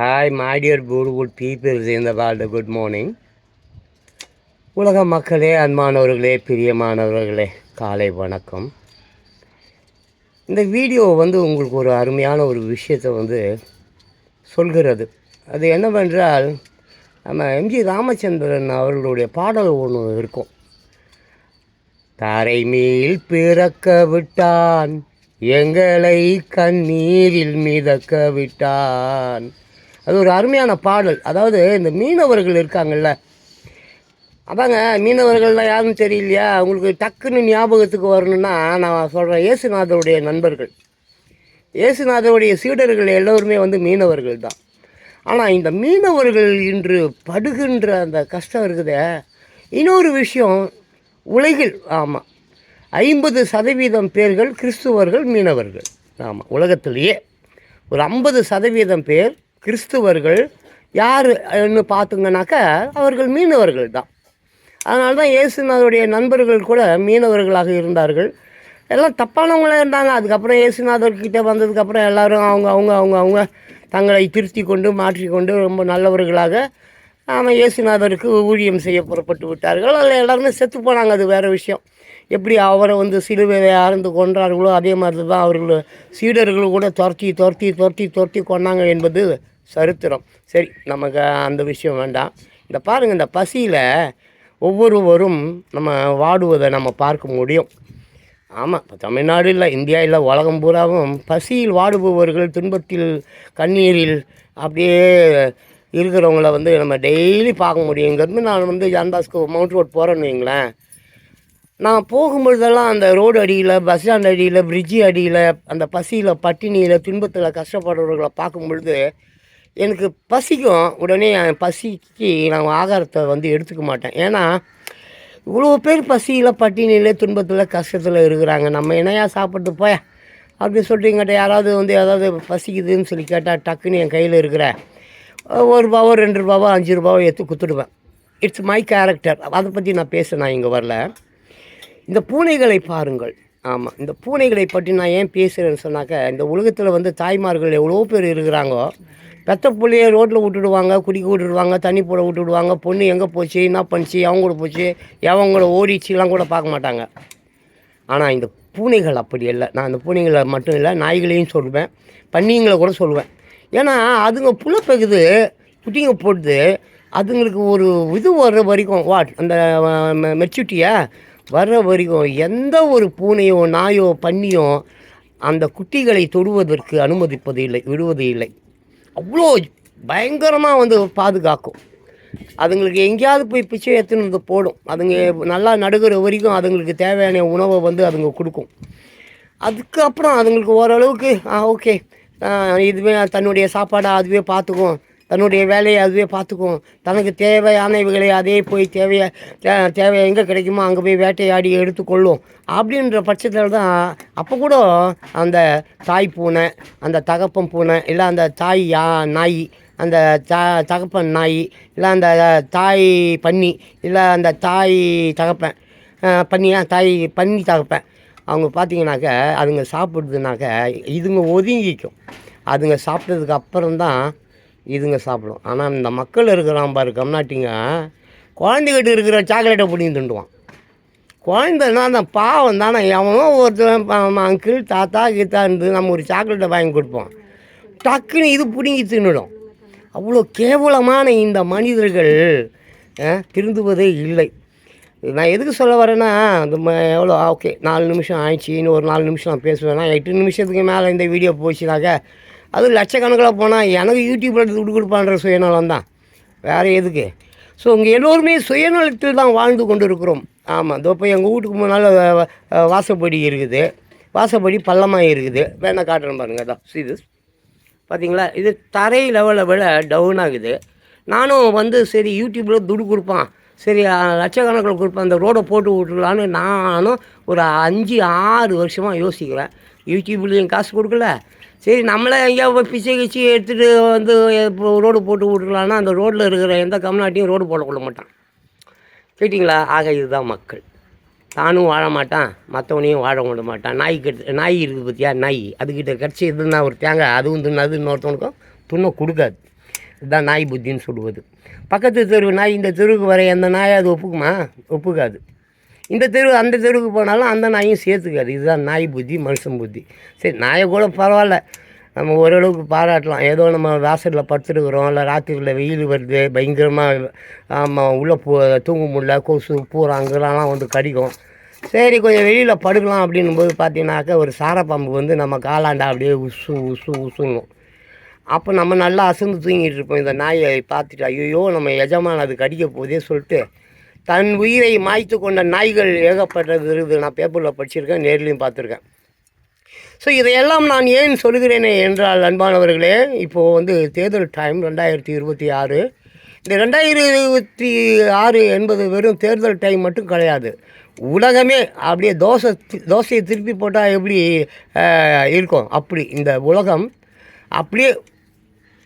Hi மாடியர் dear beautiful people in the good morning உலக மக்களே அன்பானவர்களே பிரியமானவர்களே காலை வணக்கம். இந்த வீடியோ வந்து உங்களுக்கு ஒரு அருமையான ஒரு விஷயத்தை வந்து சொல்கிறது. அது என்னவென்றால் நம்ம எம்ஜி ராமச்சந்திரன் அவர்களுடைய பாடல் ஒன்று இருக்கும். தரை மேல் பிறக்க விட்டான் எங்களை கண்ணீரில் மிதக்க விட்டான் அது ஒரு அருமையான பாடல். அதாவது இந்த மீனவர்கள் இருக்காங்கல்ல அதாங்க மீனவர்கள்லாம் யாருன்னு தெரியலையா உங்களுக்கு டக்குன்னு ஞாபகத்துக்கு வரணும்னா நான் சொல்கிறேன் இயேசுநாதருடைய நண்பர்கள். இயேசுநாதருடைய சீடர்கள் எல்லோருமே வந்து மீனவர்கள் தான். ஆனால் இந்த மீனவர்கள் இன்று படுகின்ற அந்த கஷ்டம் இருக்குதே. இன்னொரு விஷயம் உலகில் ஆமாம் ஐம்பது சதவீதம் பேர்கள் கிறிஸ்துவர்கள் மீனவர்கள். ஆமாம் உலகத்திலேயே ஒரு ஐம்பது சதவீதம் பேர் கிறிஸ்துவர்கள் யாருன்னு பார்த்துங்கனாக்கா அவர்கள் மீனவர்கள் தான். அதனால தான் இயேசுநாதருடைய நண்பர்கள் கூட மீனவர்களாக இருந்தார்கள். எல்லாம் தப்பானவங்களாக இருந்தாங்க. அதுக்கப்புறம் இயேசுநாதர்கிட்ட வந்ததுக்கப்புறம் எல்லோரும் அவங்க அவங்க அவங்க அவங்க தங்களை திருத்தி கொண்டு மாற்றிக்கொண்டு ரொம்ப நல்லவர்களாக ஆமாம் இயேசுநாதருக்கு ஊழியம் செய்ய புறப்பட்டு விட்டார்கள். அதில் எல்லாருமே செத்து போனாங்க. அது வேறு விஷயம். எப்படி அவரை வந்து சிலுவையை ஆழ்ந்து கொன்றார்களோ அதே மாதிரி தான் அவர்கள் சீடர்கள் கூட துரத்தி துரத்தி துரத்தி துரத்தி கொண்டாங்க என்பது சரித்திரம். சரி நமக்கு அந்த விஷயம் வேண்டாம். இந்த பாருங்கள் இந்த பசியில் ஒவ்வொருவரும் நம்ம வாடுவதை நம்ம பார்க்க முடியும். ஆமாம் இப்போ தமிழ்நாடு இல்லை இந்தியா இல்லை உலகம் பூராவும் பசியில் வாடுபவர்கள் துன்பத்தில் கண்ணீரில் அப்படியே இருக்கிறவங்கள வந்து நம்ம டெய்லி பார்க்க முடியுங்கிறது நான் வந்து ஜான்பாஸ்கோ மவுண்ட் ரோட் போகிறேன்னு வைங்களேன். நான் போகும்பொழுதெல்லாம் அந்த ரோடு அடியில் பஸ் ஸ்டாண்ட் அடியில் பிரிட்ஜி அடியில் அந்த பசியில் பட்டினியில் துன்பத்தில் கஷ்டப்படுறவர்களை பார்க்கும் பொழுது எனக்கு பசிக்கும். உடனே என் பசிக்கு நான் ஆகாரத்தை வந்து எடுத்துக்க மாட்டேன். ஏன்னா இவ்வளோ பேர் பசியில் பட்டினியில் துன்பத்தில் கஷ்டத்தில் இருக்கிறாங்க. நம்ம என்னையா சாப்பிட்டு போய் அப்படி சொல்லிட்டு எங்கிட்ட யாராவது வந்து ஏதாவது பசிக்குதுன்னு சொல்லி கேட்டால் டக்குன்னு என் கையில் இருக்கிற ஒரு ரூபாவோ ரெண்டு ரூபாவோ அஞ்சு ரூபாவோ எடுத்து கொடுத்துடுவேன். இட்ஸ் மை கேரக்டர் அதை பற்றி நான் பேச நான் இங்கே வரல. இந்த பூனைகளை பாருங்கள். ஆமாம் இந்த பூனைகளை பற்றி நான் ஏன் பேசுகிறேன்னு சொன்னாக்க இந்த உலகத்தில் வந்து தாய்மார்கள் எவ்வளோ பேர் இருக்கிறாங்கோ பெத்த பிள்ளைய ரோட்டில் விட்டுடுவாங்க குடிக்க விட்டுடுவாங்க தண்ணி போட விட்டுடுவாங்க பொண்ணு எங்கே போச்சு என்ன பண்ணிச்சு அவங்க கூட போச்சு எவங்க கூட ஓடிச்சுலாம் கூட பார்க்க மாட்டாங்க. ஆனால் இந்த பூனைகள் அப்படி இல்லை. நான் அந்த பூனைகளை மட்டும் இல்லை நாய்களையும் சொல்லுவேன் பன்னிங்களை கூட சொல்லுவேன் ஏன்னா அதுங்க புலப்பெகுது குட்டிங்க போட்டு அதுங்களுக்கு ஒரு இது வர்ற வரைக்கும் வாட் அந்த மெச்சூட்டியை வர்ற வரைக்கும் எந்த ஒரு பூனையோ நாயோ பன்னியோ அந்த குட்டிகளை தொடுவதற்கு அனுமதிப்பது இல்லை விடுவது இல்லை. அவ்வளோ பயங்கரமாக வந்து பாதுகாக்கும். அதுங்களுக்கு எங்கேயாவது போய் பிச்சை எடுத்துன்னு வந்து போடும். அதுங்க நல்லா நடுகிற வரைக்கும் அதுங்களுக்கு தேவையான உணவை வந்து அதுங்க கொடுக்கும். அதுக்கப்புறம் அதுங்களுக்கு ஓரளவுக்கு ஆ ஓகே. இதுவே தன்னுடைய சாப்பாடை அதுவே பார்த்துக்கும். தன்னுடைய வேலையை அதுவே பார்த்துக்கும் தனக்கு தேவையான இவைகளை அதே போய் தேவையை தேவை எங்கே கிடைக்குமோ அங்கே போய் வேட்டையாடி எடுத்துக்கொள்ளும் அப்படின்ற பட்சத்தில் தான் அப்போ கூட அந்த தாய் பூனை அந்த தகப்பன் பூனை இல்லை அந்த தாய் யா நாய் அந்த தா தகப்பன் நாய் இல்லை அந்த தாய் பன்னி இல்லை அந்த தாய் தகப்பன் அஹ், பன்னியா தாய் பன்னி தகப்பன். அவங்க பார்த்தீங்கன்னாக்க அதுங்க சாப்பிடுதுனாக்க இதுங்க ஒதுங்கிக்கும். அதுங்க சாப்பிட்டதுக்கு அப்புறம்தான் இதுங்க சாப்பிடும். ஆனால் இந்த மக்கள் இருக்கிறான் பாரு கம்நாட்டிங்க. குழந்தைகிட்ட இருக்கிற சாக்லேட்டை பிடிங்கி திண்டுவான் குழந்தைன்னா அந்த பாவம் தானே. எவனோ ஒருத்தர் அங்கிள் தாத்தா கீத்தா இருந்து நம்ம ஒரு சாக்லேட்டை வாங்கி கொடுப்போம். டக்குன்னு இது பிடுங்கி தின்னுடும். அவ்வளோ கேவலமான இந்த மனிதர்கள் திருந்துவதே இல்லை. நான் எதுக்கு சொல்ல வரேன்னா இந்த எவ்வளோ ஓகே நாலு நிமிஷம் ஆயிடுச்சு. இன்னும் ஒரு நாலு நிமிஷம் நான் பேசுவேன்னா எட்டு நிமிஷத்துக்கு மேலே இந்த வீடியோ போச்சுனாக்க அது லட்சக்கணக்கில் போனால் எனக்கு யூடியூப்பில் துட்டு கொடுப்பான்ற சுயநலம் தான். வேறு எதுக்கு? ஸோ இங்கே எல்லோருமே சுயநலத்தில் தான் வாழ்ந்து கொண்டு இருக்கிறோம் ஆமாம் இதோ இப்போ எங்கள் வீட்டுக்கு முன்னால் வாசப்படி இருக்குது. வாசப்படி பள்ளமாக இருக்குது. வேணால் காட்டுறேன் பாருங்கள் தான் இது பார்த்தீங்களா? இது தரை லெவலில் விட டவுன் ஆகுது நானும் வந்து சரி யூடியூப்பில் துடு கொடுப்பான். சரி லட்சக்கணக்கில் கொடுப்பேன். அந்த ரோடை போட்டு விட்டுலான்னு நானும் ஒரு அஞ்சு ஆறு வருஷமாக யோசிக்கிறேன். யூடியூப்லேயும் காசு கொடுக்கல. சரி நம்மளே எங்கேயா போய் பிச்சை கிச்சி எடுத்துகிட்டு வந்து இப்போ ரோடு போட்டு விட்டுக்கலான்னா அந்த ரோட்டில் இருக்கிற எந்த கம்நாட்டையும் ரோடு போட கொள்ள மாட்டான். கேட்டிங்களா? ஆக இதுதான் மக்கள். தானும் வாழ மாட்டான் மற்றவனையும் வாழ விட மாட்டான். நாய் கட்டு நாய் இருக்குது பார்த்தியா நாய். அதுக்கிட்ட கடிச்சி இதுனா ஒரு தேங்காய் அதுவும் தின்னாது அது இன்னொருத்தவனுக்கும் துண்ண கொடுக்காது. இதுதான் நாய் புத்தின்னு சொல்லுவது. பக்கத்து தெரு நாய் இந்த தெருவுக்கு வர எந்த நாயை அது ஒப்புக்குமா? ஒப்புக்காது. இந்த தெரு அந்த தெருவுக்கு போனாலும் அந்த நாயும் சேர்த்துக்காது. இதுதான் நாய் புத்தி மனுஷன் புத்தி. சரி நாயை கூட பரவாயில்ல. நம்ம ஓரளவுக்கு பாராட்டலாம். ஏதோ நம்ம வாசலில் படுத்துருக்குறோம் இல்லை ராத்திரியில் வெயில் வருது பயங்கரமாக ஆமாம் உள்ளே போ தூங்க முடியல கொசு பூரா அங்கெல்லாம் வந்து கடிக்கும். சரி கொஞ்சம் வெளியில் படுக்கலாம் அப்படின்னும் போது பார்த்தீங்கன்னாக்கா ஒரு சாரப்பாம்பு வந்து நம்ம காலாண்டா அப்படியே உசு உசு உசுங்கும் அப்போ நம்ம நல்லா அசந்து தூங்கிட்டு இருப்போம். இந்த நாயை பார்த்துட்டு ஐயோ நம்ம எஜமான அது கடிக்க போதே சொல்லிட்டு தன் உயிரை மாய்த்து கொண்ட நாய்கள் ஏகப்பட்டது இருக்குது நான் பேப்பரில் படிச்சிருக்கேன் நேர்லையும் பார்த்துருக்கேன். ஸோ இதையெல்லாம் நான் ஏன் சொல்கிறேனே என்றால் அன்பானவர்களே இப்போது வந்து தேர்தல் டைம் ரெண்டாயிரத்தி இருபத்தி ஆறு. இந்த ரெண்டாயிரத்தி இருபத்தி ஆறு என்பது வெறும் தேர்தல் டைம் மட்டும் கிடையாது. உலகமே அப்படியே தோசை தோசையை திருப்பி போட்டால் எப்படி இருக்கும்? அப்படி இந்த உலகம் அப்படியே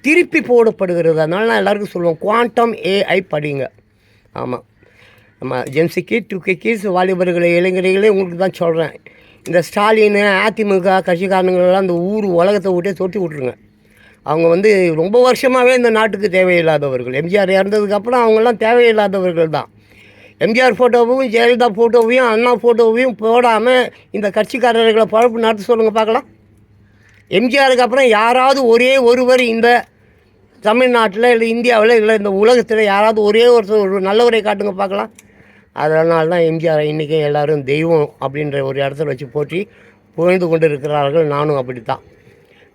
திருப்பி போடப்படுகிறது. அதனால நான் எல்லாருக்கும் சொல்லுவோம் குவாண்டம் ஏஐ படிங்க. ஆமாம் நம்ம ஜென்ஸுக்கு டூ கீஸ் வாலிபர்களை இளைஞர்களே உங்களுக்கு தான் சொல்கிறேன் இந்த ஸ்டாலின் அதிமுக கட்சிக்காரங்களெல்லாம் இந்த ஊர் உலகத்தை விட்டே தொட்டி விட்ருங்க அவங்க வந்து ரொம்ப வருஷமாகவே இந்த நாட்டுக்கு தேவையில்லாதவர்கள். எம்ஜிஆர் இறந்ததுக்கப்புறம் அவங்கெல்லாம் தேவையில்லாதவர்கள் தான். எம்ஜிஆர் ஃபோட்டோவையும் ஜெயலலிதா ஃபோட்டோவையும் அண்ணா ஃபோட்டோவையும் போடாமல் இந்த கட்சிக்காரர்களை பழப்பு நடத்த சொல்லுங்கள் பார்க்கலாம். எம்ஜிஆருக்கு அப்புறம் யாராவது ஒரே ஒருவர் இந்த தமிழ்நாட்டில் இல்லை இந்தியாவில் இல்லை இந்த உலகத்தில் யாராவது ஒரே ஒருத்தர் ஒரு நல்லவரை காட்டுங்க பார்க்கலாம். அதனால தான் எம்ஜிஆர் இன்றைக்கும் எல்லோரும் தெய்வம் அப்படின்ற ஒரு இடத்துல வச்சு போற்றி புகழ்ந்து கொண்டு இருக்கிறார்கள் நானும் அப்படித்தான்.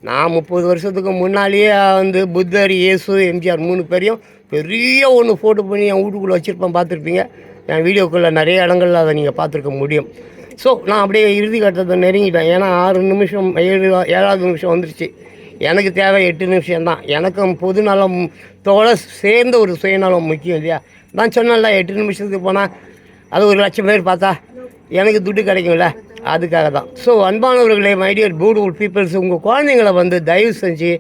நான் முப்பது வருஷத்துக்கு முன்னாலேயே வந்து புத்தர் இயேசு எம்ஜிஆர் மூணு பேரையும் பெரிய ஒன்று ஃபோட்டோ பண்ணி என் வீட்டுக்குள்ளே வச்சுருப்பேன். பார்த்துருப்பீங்க? என் வீடியோக்குள்ளே நிறைய இடங்கள்ல அதை நீங்கள் பார்த்துருக்க முடியும். ஸோ நான் அப்படியே இறுதி கட்டத்தை நெருங்கிட்டேன். ஏன்னா ஆறு நிமிஷம் ஏழு ஏழாவது நிமிஷம் வந்துருச்சு. எனக்கு தேவை எட்டு நிமிஷம் தான் எனக்கும் பொதுநலம் தோட சேர்ந்த ஒரு சுயநலம் முக்கியம் இல்லையா? நான் சொன்னேன்ல எட்டு நிமிஷத்துக்கு போனால் அது ஒரு லட்சம் பேர் பார்த்தா எனக்கு துட்டு கிடைக்கும்ல? அதுக்காக தான் ஸோ அன்பானவர்களே மைடியர் பியூட்டிஃபுல் பீப்புள்ஸ் உங்கள் குழந்தைங்கள வந்து தயவு செஞ்சு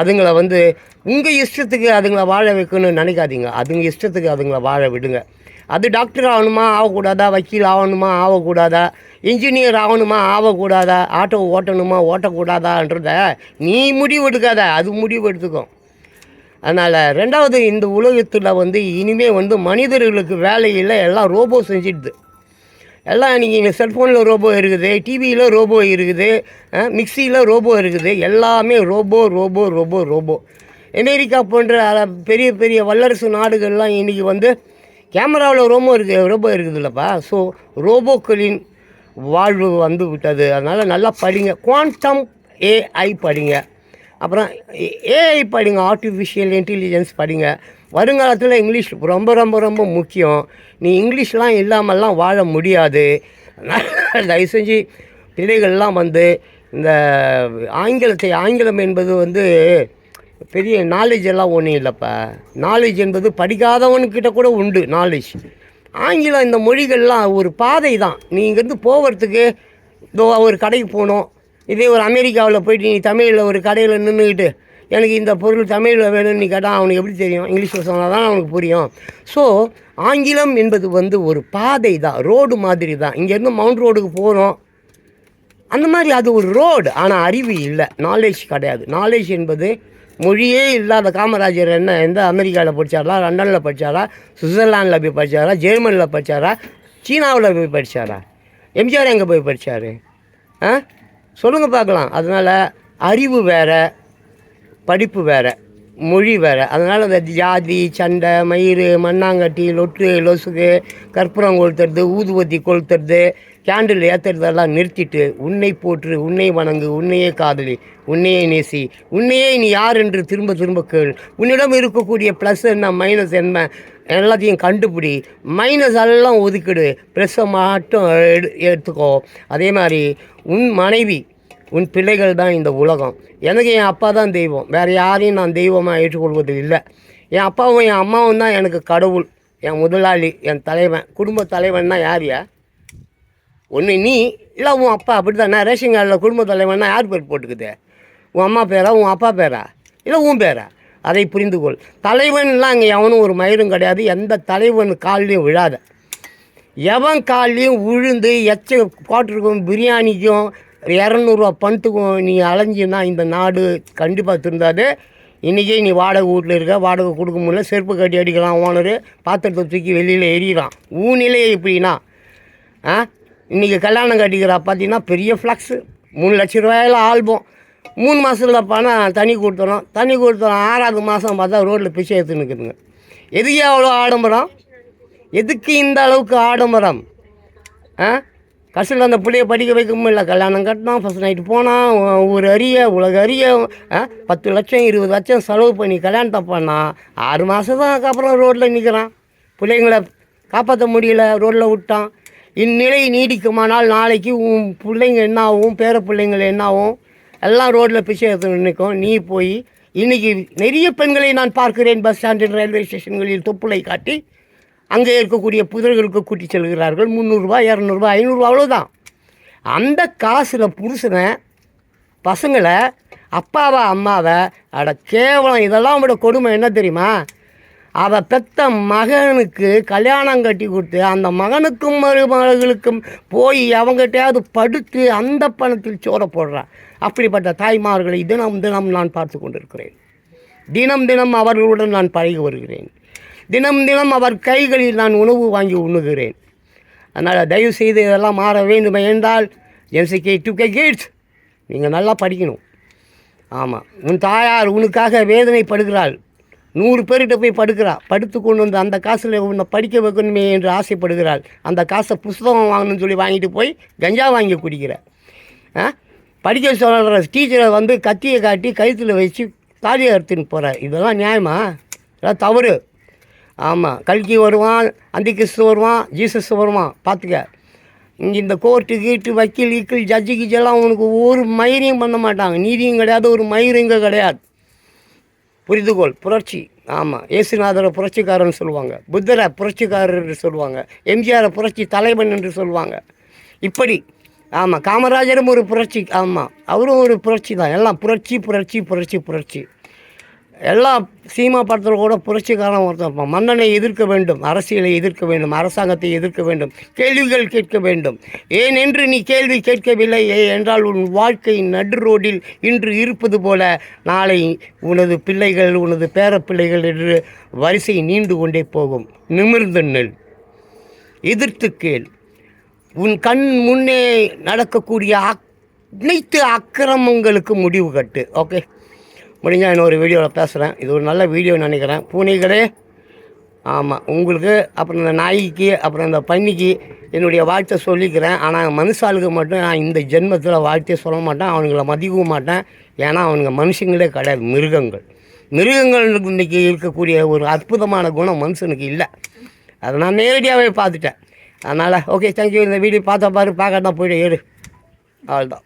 அதுங்களை வந்து உங்கள் இஷ்டத்துக்கு அதுங்களை வாழ வைக்கணும்னு நினைக்காதீங்க. அதுங்க இஷ்டத்துக்கு அதுங்களை வாழ விடுங்க. அது டாக்டர் ஆகணுமா ஆகக்கூடாதா? வக்கீல் ஆகணுமா ஆகக்கூடாதா? இன்ஜினியர் ஆகணுமா ஆகக்கூடாதா ஆட்டோ ஓட்டணுமா ஓட்டக்கூடாதான்றத நீ முடிவு எடுக்காத அது முடிவு எடுத்துக்கும். அதனால் ரெண்டாவது இந்த உலகத்தில் வந்து இனிமேல் வந்து மனிதர்களுக்கு வேலையில் எல்லாம் ரோபோ செஞ்சிடுது. எல்லாம் நீங்கள் செல்ஃபோனில் ரோபோ இருக்குது டிவியில் ரோபோ இருக்குது மிக்சியில் ரோபோ இருக்குது எல்லாமே robo robo robo robo. America போன்ற பெரிய பெரிய வல்லரசு நாடுகள்லாம் இன்றைக்கி வந்து கேமராவில் ரோபோ இருக்குது ரோபோ இருக்குதுல்லப்பா. ஸோ ரோபோக்களின் வாழ்வு வந்து விட்டது. அதனால் நல்லா படிங்க. குவாண்டம் ஏஐ படிங்க. அப்புறம் ஏஐ படிங்க. ஆர்டிஃபிஷியல் இன்டெலிஜென்ஸ் படிங்க. வருங்காலத்தில் இங்கிலீஷ் ரொம்ப ரொம்ப ரொம்ப முக்கியம். நீ இங்கிலீஷ்லாம் இல்லாமல்லாம் வாழ முடியாது. தயவு செஞ்சு பிள்ளைகள்லாம் வந்து இந்த ஆங்கிலத்தை ஆங்கிலம் என்பது வந்து பெரிய நாலேஜ் எல்லாம் ஒன்றும் இல்லைப்பா. நாலேஜ் என்பது படிக்காதவன்கிட்ட கூட உண்டு நாலேஜ் ஆங்கிலம் இந்த மொழிகள்லாம் ஒரு பாதை தான் நீ இங்கேருந்து போகிறதுக்கு இதோ ஒரு கடைக்கு போகணும் இதே ஒரு அமெரிக்காவில் போயிட்டு நீ தமிழில் ஒரு கடையில் நின்றுக்கிட்டு எனக்கு இந்த பொருள் தமிழில் வேணும்னு நீ கேட்டால் அவனுக்கு எப்படி தெரியும்? இங்கிலீஷில் சொன்னால் தான் அவனுக்கு புரியும். ஸோ ஆங்கிலம் என்பது வந்து ஒரு பாதை தான் ரோடு மாதிரி தான் இங்கேருந்து மவுண்ட் ரோடுக்கு போகிறோம் அந்த மாதிரி அது ஒரு ரோடு ஆனால் அறிவு இல்லை நாலேஜ் கிடையாது. நாலேஜ் என்பது மொழியே இல்லாத காமராஜர் என்ன எந்த அமெரிக்காவில் படித்தாரா லண்டனில் படித்தாரா சுவிட்சர்லாண்டில் போய் படித்தாரா ஜெர்மனியில் படித்தாரா சீனாவில் போய் படித்தாரா எம்ஜிஆர் எங்கே போய் படித்தார் ஆ? சொல்லுங்கள் பார்க்கலாம். அதனால் அறிவு வேறு படிப்பு வேறு மொழி வேறு. அதனால் அந்த ஜாதி சண்டை மயிறு மண்ணாங்கட்டி லொட்டு லொசுக்கு கற்பூரம் கொளுத்துறது ஊதுவத்தி கொளுத்துறது கேண்டில் ஏற்றுறதெல்லாம் நிறுத்திட்டு உன்னை போற்று உன்னை வணங்கு உன்னையே காதலி உன்னையே நேசி உன்னையே நீ யார் என்று திரும்ப திரும்ப கேள். உன்னிடம் இருக்கக்கூடிய ப்ளஸ் என்ன மைனஸ் என்ன எல்லாத்தையும் கண்டுபிடி. மைனஸ் எல்லாம் ஒதுக்கிடு. ப்ளஸ்ஸை மட்டும் எடு எடுத்துக்கோ. அதே மாதிரி உன் மனைவி உன் பிள்ளைகள் தான் இந்த உலகம். எனக்கு என் அப்பா தான் தெய்வம். வேறு யாரையும் நான் தெய்வமாக ஏற்றுக்கொள்வது இல்லை. என் அப்பாவும் என் அம்மாவும் தான் எனக்கு கடவுள். என் முதலாளி என் தலைவன். குடும்ப தலைவன்னா யார் ஒன்று நீ இல்லை உன் அப்பா அப்படி தானே ரேஷன் கார்டில் குடும்ப தலைவன்னா யார் பேர் போட்டுக்குது? உன் அம்மா பேரா உன் அப்பா பேரா? இல்லை உன் பேரா? அதை புரிந்து கொள் தலைவன்லாம் அங்கே எவனும் ஒரு மயிரும் கிடையாது. எந்த தலைவன் கால்லையும் விழாத. எவன் கால்லையும் விழுந்து எச்ச குவாட்டருக்கும் பிரியாணிக்கும் இரநூறுவா பணத்துக்கும் நீ அலைஞ்சினா இந்த நாடு கண்டிப்பாக திருந்தாது. இன்றைக்கே நீ வாடகை வீட்டில் இருக்க வாடகை கொடுக்க முடியல செருப்பு கட்டி அடிக்கலாம் ஓனரு. பாத்திரத்தை தூக்கி வெளியில் எரியலாம் ஊ நிலையை எப்படின்னா ஆ? இன்றைக்கி கல்யாணம் கட்டிக்கிறா பார்த்தீங்கன்னா பெரிய ஃப்ளக்ஸு மூணு லட்ச ரூபாயில் ஆல்பம். மூணு மாதத்தில் பணம் தண்ணி கொடுத்துறோம். தண்ணி கொடுத்துறோம். ஆறாவது மாதம் பார்த்தா ரோட்டில் பிச்சை எடுத்து நிற்குதுங்க எதுக்கு அவ்வளோ ஆடம்பரம்? எதுக்கு இந்த அளவுக்கு ஆடம்பரம்? ஆ? கஷ்டத்தில் அந்த பிள்ளைய படிக்க வைக்க முடியல கல்யாணம் கட்டினோம். ஃபஸ்ட் நைட்டு போனால் ஊர் அறிய உலக அறிய ஆ, பத்து லட்சம் இருபது லட்சம் செலவு பண்ணி கல்யாணத்தை பண்ணால் ஆறு மாதத்துக்கு அப்புறம் ரோட்டில் நிற்கிறான் பிள்ளைங்கள காப்பாற்ற முடியல. ரோட்டில் விட்டான். இந்நிலை நீடிக்குமானால் நாளைக்கு உன் பிள்ளைங்க என்ன ஆகும் பேர பிள்ளைங்கள் என்ன ஆகும் எல்லாம் ரோட்டில் பிச்சை எடுத்து நிற்கும். நீ போய் இன்றைக்கி நிறைய பெண்களை நான் பார்க்கிறேன் பஸ் ஸ்டாண்டில் ரயில்வே ஸ்டேஷன்களில் தொப்புளை காட்டி அங்கே இருக்கக்கூடிய புதர்களுக்கு கூட்டி செல்கிறார்கள். முந்நூறுரூவா இரநூறுபா ஐநூறுரூவா அவ்வளோதான் அந்த காசில் புருஷனை பசங்களை அப்பாவை அம்மாவை அட கேவலம் இதெல்லாம் விட கொடுமை என்ன தெரியுமா? அவள் பெத்த மகனுக்கு கல்யாணம் கட்டி கொடுத்து அந்த மகனுக்கும் மருமகளுக்கும் போய் அவங்ககிட்டயாவது படுத்து அந்த பணத்தில் சோற போடுறான் அப்படிப்பட்ட தாய்மார்களை தினம் தினம் நான் பார்த்து கொண்டிருக்கிறேன். தினம் தினம் அவர்களுடன் நான் பழகி வருகிறேன். தினம் தினம் அவர் கைகளில் நான் உணவு வாங்கி உண்ணுகிறேன். அதனால் தயவு செய்து இதெல்லாம் மாற வேண்டும் என்றால் என்சிகே டு கே கிட்ஸ் நீங்கள் நல்லா படிக்கணும். ஆமாம் உன் தாயார் உனக்காக வேதனைப்படுகிறாள். நூறு பேர்கிட்ட போய் படுக்கிறா. படுத்து கொண்டு வந்து அந்த காசில் உன்னை படிக்க வைக்கணுமே என்று ஆசைப்படுகிறாள். அந்த காசை புஸ்தகம் வாங்கணும்னு சொல்லி வாங்கிட்டு போய் கஞ்சா வாங்கி குடிக்கிற. ஆ? படிக்க சொல்கிற டீச்சரை வந்து கத்தியை காட்டி கழுத்தில் வச்சு தாலி அறுத்துன்னு போகிறார் இதெல்லாம் நியாயமா? இதெல்லாம் தவறு. ஆமாம் கல்கி வருவான் அந்தி கிறிஸ்து வருவான் ஜீசஸ் வருவான். பார்த்துக்க. இங்கே இந்த கோர்ட்டு கீட்டு வக்கீல் ஈக்கில் ஜட்ஜு கிஜெல்லாம் உனக்கு ஒரு மயிரையும் பண்ண மாட்டாங்க. நீதியும் கிடையாது ஒரு மயிரும் இங்கே கிடையாது. புரிந்துகோள் புரட்சி. ஆமாம் இயேசுநாதரை புரட்சிக்காரன்னு சொல்லுவாங்க. புத்தரை புரட்சிக்காரர் என்று சொல்லுவாங்க. எம்ஜிஆரை புரட்சி தலைவன் என்று சொல்லுவாங்க. இப்படி ஆமாம் காமராஜரும் ஒரு புரட்சி ஆமாம் அவரும் ஒரு புரட்சி தான். எல்லாம் புரட்சி புரட்சி புரட்சி புரட்சி. எல்லா சீமா படத்தில் கூட புரட்சிக்காரன் ஒருத்தன் மன்னனை எதிர்க்க வேண்டும் அரசியலை எதிர்க்க வேண்டும் அரசாங்கத்தை எதிர்க்க வேண்டும் கேள்விகள் கேட்க வேண்டும். ஏன் என்று நீ கேள்வி கேட்கவில்லை ஏ என்றால் உன் வாழ்க்கை நடு ரோடில் இன்று இருப்பது போல நாளை உனது பிள்ளைகள் உனது பேர பிள்ளைகள் என்று வரிசை நீண்டு கொண்டே போகும். நிமிர்ந்து நெல். எதிர்த்து கேள். உன் கண் முன்னே நடக்கக்கூடிய அனைத்து அக்கிரமங்களுக்கு முடிவு கட்டு. ஓகே? முடிஞ்சால் இன்னொரு வீடியோவில் பேசுகிறேன் இது ஒரு நல்ல வீடியோ நினைக்கிறேன். பூனைகளே ஆமாம் உங்களுக்கு அப்புறம் இந்த நாய்க்கு அப்புறம் இந்த பன்னிக்கு என்னுடைய வாழ்த்தை சொல்லிக்கிறேன். ஆனால் மனுஷாளுக்கு மட்டும் நான் இந்த ஜென்மத்தில் வாழ்த்தே சொல்ல மாட்டேன். அவனுங்களை மதிக்கவும் மாட்டேன். ஏன்னா அவனுங்க மனுஷங்களே கிடையாது. மிருகங்கள். மிருகங்களுக்கு இன்றைக்கி இருக்கக்கூடிய ஒரு அற்புதமான குணம் மனுஷனுக்கு இல்லை. அதை நான் நேரடியாகவே பார்த்துட்டேன். அதனால் ஓகே தேங்க்யூ இந்த வீடியோ பார்த்தா பாரு பார்க்காட்டா போய்ட்டு ஏறு. அவ்வளோதான்